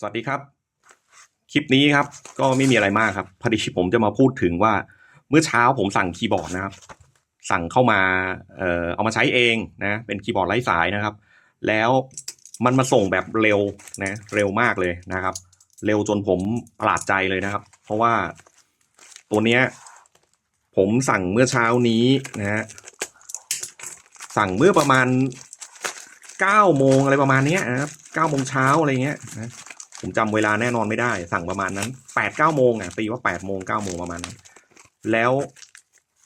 สวัสดีครับ คลิปนี้ครับ ก็ไม่มีอะไรมากครับ พอดีผมจะมาพูดถึงว่า เมื่อเช้าผมสั่งคีย์บอร์ดนะครับ สั่งเข้ามาเอ่อเอามาใช้เองนะ เป็นคีย์บอร์ดไร้สายนะครับ แล้วมันมาส่งแบบเร็วนะเร็วมากเลยนะครับ เร็วจนผมประหลาดใจเลยนะครับ เพราะว่าตัวเนี้ยผมสั่งเมื่อเช้านี้นะฮะสั่งเมื่อประมาณเก้าโมงอะไรประมาณเนี้ยนะครับเก้าโมงเช้าอะไรเงี้ยนะ ผมจำเวลาแน่นอนไม่ได้ สั่งประมาณนั้นแปดเก้าโมงอะตีว่าแปดโมงเก้าโมงประมาณนั้นแล้ว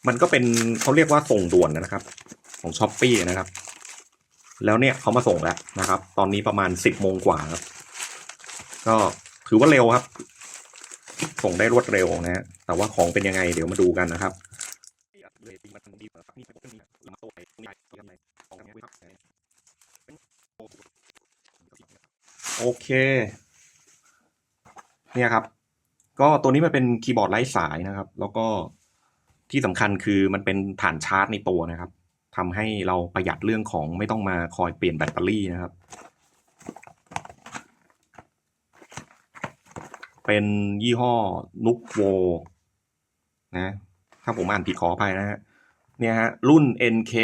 มันก็เป็นเขาเรียกว่าส่งด่วนนะครับ ของช้อปปี้นะครับ แล้วเนี่ยเขามาส่งแล้วนะครับ ตอนนี้ประมาณสิบโมงกว่าครับ ก็ถือว่าเร็วครับ ส่งได้รวดเร็วนะฮะแต่ว่าของเป็นยังไงเดี๋ยวมาดูกันนะครับโอเค เนี่ยครับ ก็ตัวนี้มันเป็นคีย์บอร์ดไร้สายนะครับ แล้วก็ที่สำคัญคือมันเป็นฐานชาร์จในตัวนะครับทำให้เราประหยัดเรื่องของไม่ต้องมาคอยเปลี่ยนแบตเตอรี่นะครับ เป็นยี่ห้อนุกโวนะ ถ้าผมอ่านผิดขออภัยนะฮะเนี่ยฮะรุ่น NK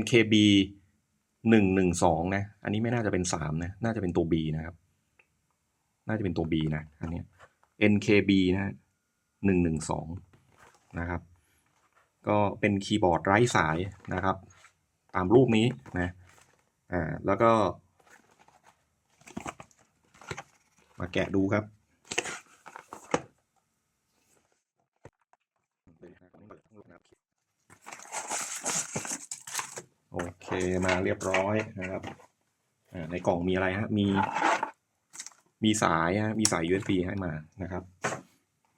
NKB หนึ่งหนึ่งสองนะ อันนี้ไม่น่าจะเป็นสามนะ น่าจะเป็นตัว B นะครับ น่าจะเป็นตัว B นะ อันนี้ NKB นะหนึ่งหนึ่งสองนะครับ ก็เป็นคีย์บอร์ดไร้สายนะครับ ตามรูปนี้นะ อ่า แล้วก็ มาแกะดูครับโอเคมาเรียบร้อยนะครับอ่าในกล่องมีอะไรฮะ มี มีสายฮะมีสาย USB ให้มานะครับ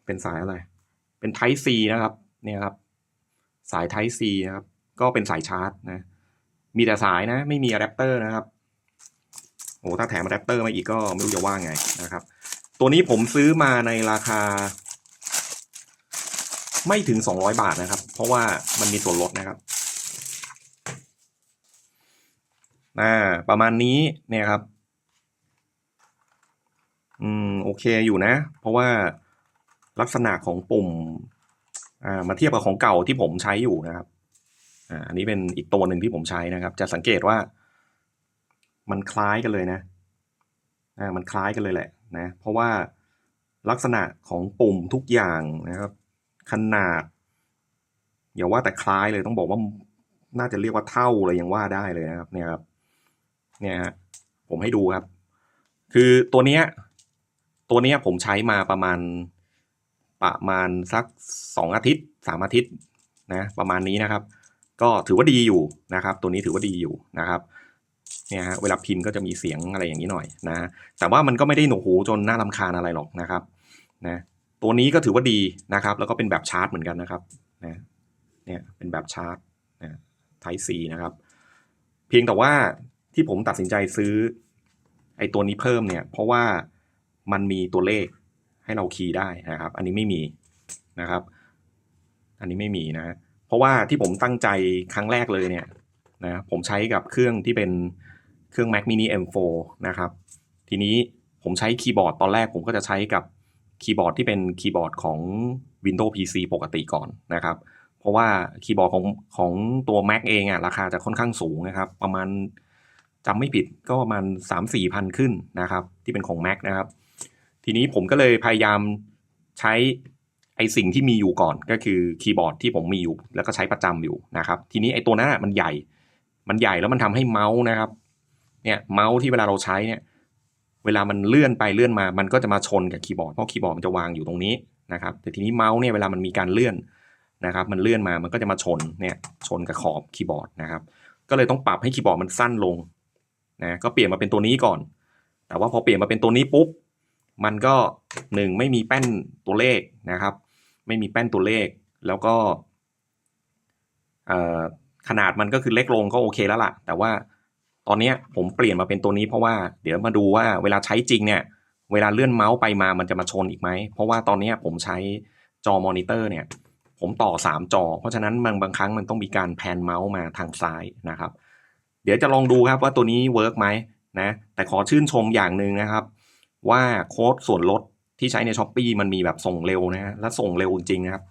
เป็นสายอะไร เป็น Type C นะครับ เนี่ยครับ สาย Type C นะครับ ก็เป็นสายชาร์จนะ มีแต่สายนะ ไม่มีอะแดปเตอร์นะครับโอ้ถ้าแถมอะแดปเตอร์มาอีกก็ไม่รู้จะว่าไงนะครับ ตัวนี้ผมซื้อมาในราคา ไม่ถึง 200 บาทนะครับ เพราะว่ามันมีส่วนลดนะครับอ่าประมาณนี้เนี่ยครับ อืมโอเคอยู่นะ เพราะว่าลักษณะของปุ่มอ่ามาเทียบกับของเก่าที่ผมใช้อยู่นะครับอ่าอันนี้เป็นอีกตัวหนึ่งที่ผมใช้นะครับ จะสังเกตว่า มันคล้ายกันเลยนะอ่ามันคล้ายกันเลยแหละนะ เพราะว่าลักษณะของปุ่มทุกอย่างนะครับ ขนาดอย่าว่าแต่คล้ายเลยต้องบอกว่าน่าจะเรียกว่าเท่าเลยยังว่าได้เลยนะครับ เนี่ยครับ เนี่ยฮะผมให้ดูครับ คือตัวเนี้ย ตัวนี้ผมใช้มาประมาณประมาณสักสองอาทิตย์สามอาทิตย์นะประมาณนี้นะครับ ก็ถือว่าดีอยู่นะครับ ตัวนี้ถือว่าดีอยู่นะครับเนี่ยฮะเวลาพิมพ์ก็จะมีเสียงอะไรอย่างนี้หน่อยนะแต่ว่ามันก็ไม่ได้หนวกหูจนน่ารำคาญอะไรหรอกนะครับนะตัวนี้ก็ถือว่าดีนะครับ แล้วก็เป็นแบบชาร์จเหมือนกันนะครับนะเนี่ยเป็นแบบชาร์จนะ Type C นะครับ เพียงแต่ว่าที่ผมตัดสินใจซื้อไอ้ตัวนี้เพิ่มเนี่ย เพราะว่า มันมีตัวเลขให้เราคีย์ได้นะครับ อันนี้ไม่มีนะครับ อันนี้ไม่มีนะ เพราะว่าที่ผมตั้งใจครั้งแรกเลยเนี่ยนะผมใช้กับเครื่องที่เป็นเครื่อง Mac mini M4 นะครับ ทีนี้ผมใช้คีย์บอร์ดตอนแรกผมก็จะใช้กับคีย์บอร์ดที่เป็นคีย์บอร์ดของ Windows PC ปกติก่อนนะครับ เพราะว่าคีย์บอร์ดของของตัว Mac เองอะราคาจะค่อนข้างสูงนะครับ ประมาณจำไม่ผิดก็ประมาณ 3 4 พันขึ้นนะครับ ที่เป็นของ Mac นะครับ ทีนี้ผมก็เลยพยายามใช้ไอสิ่งที่มีอยู่ก่อนก็คือคีย์บอร์ดที่ผมมีอยู่ แล้วก็ใช้ประจำอยู่นะครับ ทีนี้ไอตัวนั้นมันใหญ่ มันใหญ่แล้วมันทำให้เมาส์นะครับ เนี่ยเมาส์ที่เวลาเราใช้เนี่ย เวลามันเลื่อนไปเลื่อนมา มันก็จะมาชนกับคีย์บอร์ดเพราะคีย์บอร์ดมันจะวางอยู่ตรงนี้นะครับ แต่ทีนี้เมาส์เนี่ยเวลามันมีการเลื่อนนะครับ มันเลื่อนมามันก็จะมาชนเนี่ยชนกับขอบคีย์บอร์ดนะครับ ก็เลยต้องปรับให้คีย์บอร์ดมันสั้นลงนะก็เปลี่ยนมาเป็นตัวนี้ก่อน แต่ว่าพอเปลี่ยนมาเป็นตัวนี้ปุ๊บ มันก็หนึ่งไม่มีแป้นตัวเลขนะครับ ไม่มีแป้นตัวเลขแล้วก็ขนาดมันก็คือเล็กลงก็โอเคแล้วล่ะ แต่ว่าตอนนี้ผมเปลี่ยนมาเป็นตัวนี้เพราะว่าเดี๋ยวมาดูว่าเวลาใช้จริงเนี่ย เวลาเลื่อนเมาส์ไปมามันจะมาชนอีกไหม เพราะว่าตอนนี้ผมใช้จอมอนิเตอร์เนี่ย ผมต่อสามจอ เพราะฉะนั้นบางบางครั้งมันต้องมีการแพนเมาส์มาทางซ้ายนะครับ เดี๋ยวจะลองดูครับว่าตัวนี้เวิร์กไหมนะแต่ขอชื่นชมอย่างหนึ่งนะครับ ว่าโค้ดส่วนลดที่ใช้ในช้อปปีมันมีแบบส่งเร็วนะฮะและส่งเร็วจริงนะครับ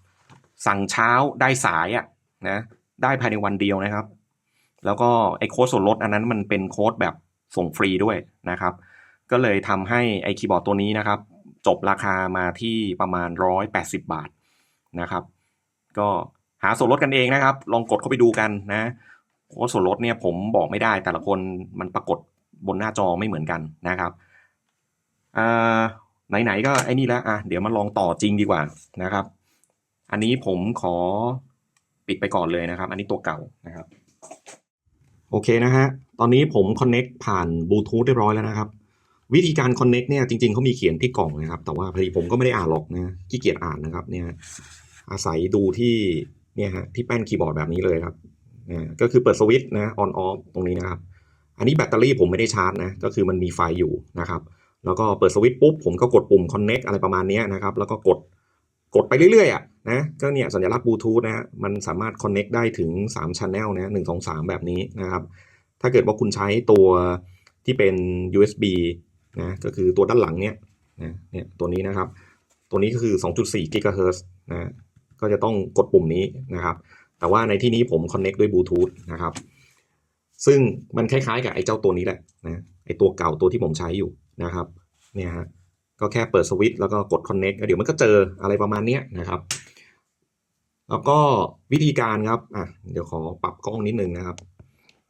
สั่งเช้าได้สายอะนะได้ภายในวันเดียวนะครับ แล้วก็ไอ้โค้ดส่วนลดอันนั้นมันเป็นโค้ดแบบส่งฟรีด้วยนะครับ ก็เลยทำให้ไอ้คีย์บอร์ดตัวนี้นะครับ จบราคามาที่ประมาณ 180 บาทนะครับ ก็หาส่วนลดกันเองนะครับ ลองกดเข้าไปดูกันนะโค้ดส่วนลดเนี่ยผมบอกไม่ได้แต่ละคนมันปรากฏบนหน้าจอไม่เหมือนกันนะครับ อ่าไหนๆก็ไอ้นี่แล้วอะเดี๋ยวมาลองต่อจริงดีกว่านะครับ อันนี้ผมขอปิดไปก่อนเลยนะครับ อันนี้ตัวเก่านะครับ โอเคนะฮะตอนนี้ผม Connect ผ่านบลูทูธเรียบร้อยแล้วนะครับ วิธีการ Connect เนี่ยจริงๆเขามีเขียนที่กล่องนะครับ แต่ว่าพอดีผมก็ไม่ได้อ่านหรอกนะขี้เกียจอ่านนะครับเนี่ยอาศัยดูที่เนี่ยฮะที่แป้นคีย์บอร์ดแบบนี้เลยครับนะก็คือเปิดสวิตช์นะ on off ตรงนี้นะครับ อันนี้แบตเตอรี่ผมไม่ได้ชาร์จนะก็คือมันมีไฟอยู่นะครับ แล้วก็เปิดสวิตช์ปุ๊บผมก็กดปุ่ม connect อะไรประมาณนี้นะครับ แล้วก็กดกดไปเรื่อยๆอะนะก็เนี่ยสัญลักษณ์บลูทูธนะฮะมันสามารถ connect ได้ถึง3 channel นะหนึ่งสองสามแบบนี้นะครับ ถ้าเกิดว่าคุณใช้ตัวที่เป็น USB นะก็คือตัวด้านหลังเนี่ยนะเนี่ยตัวนี้นะครับ ตัวนี้ก็คือ 2.4 GHz นะก็จะต้องกดปุ่มนี้นะครับ แต่ว่าในที่นี้ผม connect ด้วยบลูทูธนะครับซึ่งมันคล้ายๆกับไอ้เจ้าตัวนี้แหละนะไอ้ตัวเก่าตัวที่ผมใช้อยู่ นะครับเนี่ยฮะก็แค่เปิดสวิตช์แล้วก็กด connect แล้วเดี๋ยวมันก็เจออะไรประมาณนี้นะครับ แล้วก็วิธีการครับอะเดี๋ยวขอปรับกล้องนิดนึงนะครับ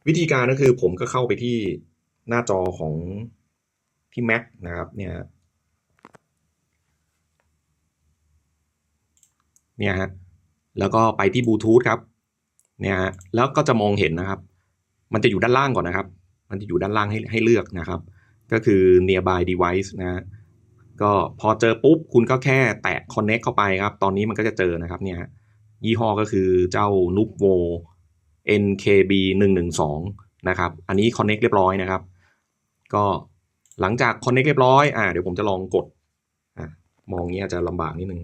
วิธีการก็คือผมก็เข้าไปที่หน้าจอของที่ Mac นะครับเนี่ยเนี่ยฮะแล้วก็ไปที่บลูทูธครับเนี่ยฮะแล้วก็จะมองเห็นนะครับ มันจะอยู่ด้านล่างก่อนนะครับ มันจะอยู่ด้านล่างให้ให้เลือกนะครับ ก็คือ nearby device นะก็พอเจอปุ๊บคุณก็แค่แตะ connect เข้าไปครับ ตอนนี้มันก็จะเจอนะครับเนี่ยยี่ห้อก็คือเจ้า nubvo NKB 112นะครับ อันนี้ connect เรียบร้อยนะครับ ก็หลังจาก connect เรียบร้อยอ่าเดี๋ยวผมจะลองกดอะมองเงี้ยจะลำบากนิดนึง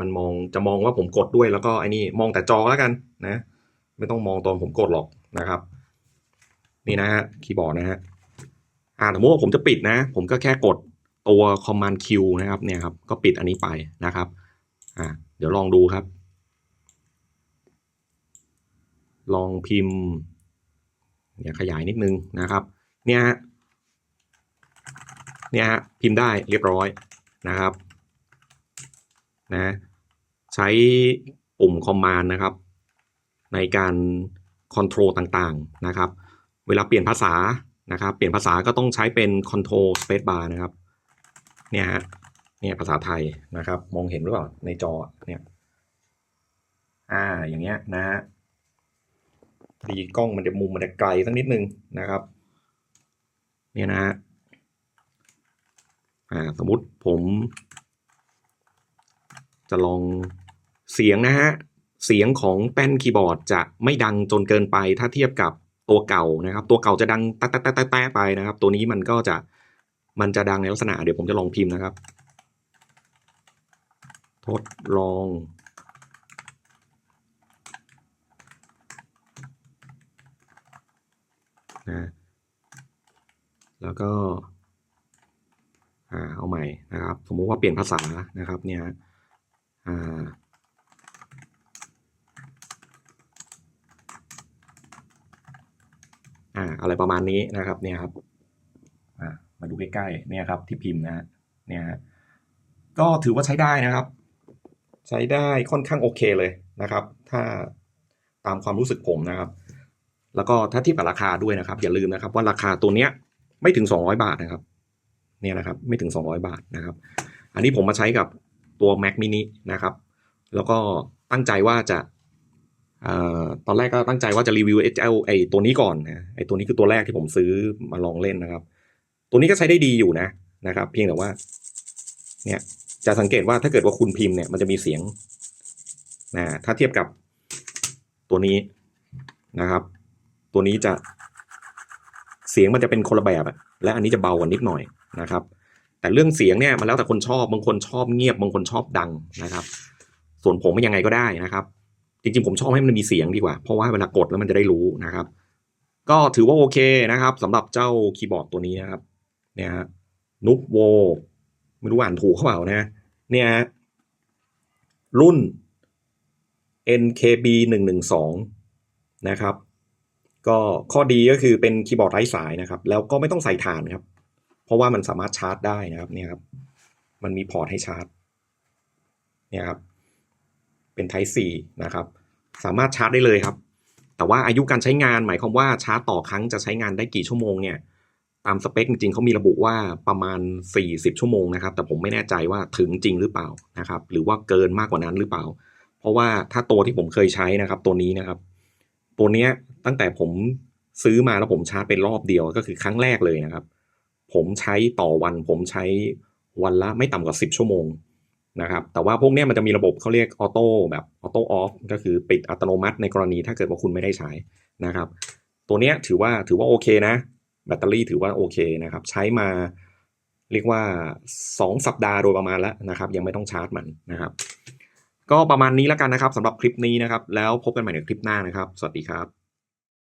มันมองจะมองว่าผมกดด้วยแล้วก็ไอ้นี่มองแต่จอแล้วกันนะ ไม่ต้องมองตอนผมกดหรอกนะครับ นี่นะฮะคีย์บอร์ดนะฮะ อ่าสมมติว่าผมจะปิดนะ ผมก็แค่กดตัว command Q นะครับเนี่ยครับก็ปิดอันนี้ไปนะครับอ่าเดี๋ยวลองดูครับ ลองพิมพ์เนี่ยขยายนิดนึงนะครับเนี่ยฮะเนี่ยฮะพิมพ์ได้เรียบร้อยนะครับนะใช้ปุ่ม command นะครับ ในการคอนโทรลต่างๆนะครับ เวลาเปลี่ยนภาษา นะครับเปลี่ยนภาษาก็ต้องใช้เป็น control space bar นะครับเนี่ยฮะเนี่ยภาษาไทยนะครับ มองเห็นหรือเปล่าในจอเนี่ยอ่าอย่างเงี้ยนะฮะดีกล้องมันจะมุมมันจะไกลสักนิดนึงนะครับ เนี่ยนะฮะอ่าสมมุติผม จะลองเสียงนะฮะเสียงของแป้นคีย์บอร์ดจะไม่ดังจนเกินไปถ้าเทียบกับ ตัวเก่านะครับ ตัวเก่าจะดังแต๊ะแต๊ะแต๊ะแต๊ะไปนะครับ ตัวนี้มันก็จะมันจะดังในลักษณะเดี๋ยวผมจะลองพิมพ์นะครับ ทดลอง นะ แล้วก็ อ่า เอาใหม่นะครับ สมมุติว่าเปลี่ยนภาษานะครับเนี่ยอ่า อ่าอะไรประมาณนี้นะครับเนี่ยครับอ่ามาดูใกล้ๆเนี่ยครับที่พิมพ์นะเนี่ยฮะก็ถือว่าใช้ได้นะครับ ใช้ได้ค่อนข้างโอเคเลยนะครับ ถ้าตามความรู้สึกผมนะครับ แล้วก็ถ้าเทียบกับราคาด้วยนะครับ อย่าลืมนะครับ ว่าราคาตัวเนี้ยไม่ถึง 200 บาทนะครับ เนี่ยนะครับไม่ถึง 200 บาทนะครับ อันนี้ผมมาใช้กับตัว Mac mini นะครับ แล้วก็ตั้งใจว่าจะ ตอนแรกก็ตั้งใจว่าจะรีวิวไอ้เจ้าไอตัวนี้ก่อนนะไอตัวนี้คือตัวแรกที่ผมซื้อมาลองเล่นนะครับ ตัวนี้ก็ใช้ได้ดีอยู่นะนะครับ เพียงแต่ว่า เนี่ยจะสังเกตว่าถ้าเกิดว่าคุณพิมพ์เนี่ยมันจะมีเสียงนะถ้าเทียบกับตัวนี้นะครับ ตัวนี้จะเสียงมันจะเป็นคนละแบบและอันนี้จะเบากว่านิดหน่อยนะครับ แต่เรื่องเสียงเนี่ยมันแล้วแต่คนชอบบางคนชอบเงียบบางคนชอบดังนะครับ ส่วนผมมันยังไงก็ได้นะครับ จริงๆ ผมชอบให้มันมีเสียงดีกว่า เพราะว่าเวลากดแล้วมันจะได้รู้นะครับ ก็ถือว่าโอเคนะครับสำหรับเจ้าคีย์บอร์ดตัวนี้นะครับ เนี่ยฮะนุกโวไม่รู้อ่านถูกเขาเปล่านะ เนี่ยฮะรุ่น NKB 112นะครับ ก็ข้อดีก็คือเป็นคีย์บอร์ดไร้สายนะครับ แล้วก็ไม่ต้องใส่ฐานครับ เพราะว่ามันสามารถชาร์จได้นะครับ เนี่ยครับ มันมีพอร์ตให้ชาร์จ เนี่ยครับ เป็น Type C นะครับ สามารถชาร์จได้เลยครับ แต่ว่าอายุการใช้งานหมายความว่าชาร์จต่อครั้งจะใช้งานได้กี่ชั่วโมงเนี่ย ตามสเปคจริงๆเขามีระบุว่าประมาณ 40 ชั่วโมงนะครับ แต่ผมไม่แน่ใจว่าถึงจริงหรือเปล่านะครับ หรือว่าเกินมากกว่านั้นหรือเปล่า เพราะว่าถ้าตัวที่ผมเคยใช้นะครับ ตัวนี้นะครับ ตัวเนี้ยตั้งแต่ผมซื้อมาแล้วผมชาร์จเป็นรอบเดียวก็คือครั้งแรกเลยนะครับ ผมใช้ต่อวันผมใช้วันละไม่ต่ำกว่า 10 ชั่วโมง นะครับแต่ว่าพวกนี้มันจะมีระบบเขาเรียกออโต้แบบออโต้ออฟก็คือปิดอัตโนมัติในกรณีถ้าเกิดว่าคุณไม่ได้ใช้นะครับ ตัวนี้ถือว่าถือว่าโอเคนะ แบตเตอรี่ถือว่าโอเคนะครับใช้มาเรียกว่า 2 สัปดาห์โดยประมาณแล้วนะครับ ยังไม่ต้องชาร์จมันนะครับ ก็ประมาณนี้แล้วกันนะครับสำหรับคลิปนี้นะครับ แล้วพบกันใหม่ในคลิปหน้านะครับ สวัสดีครับ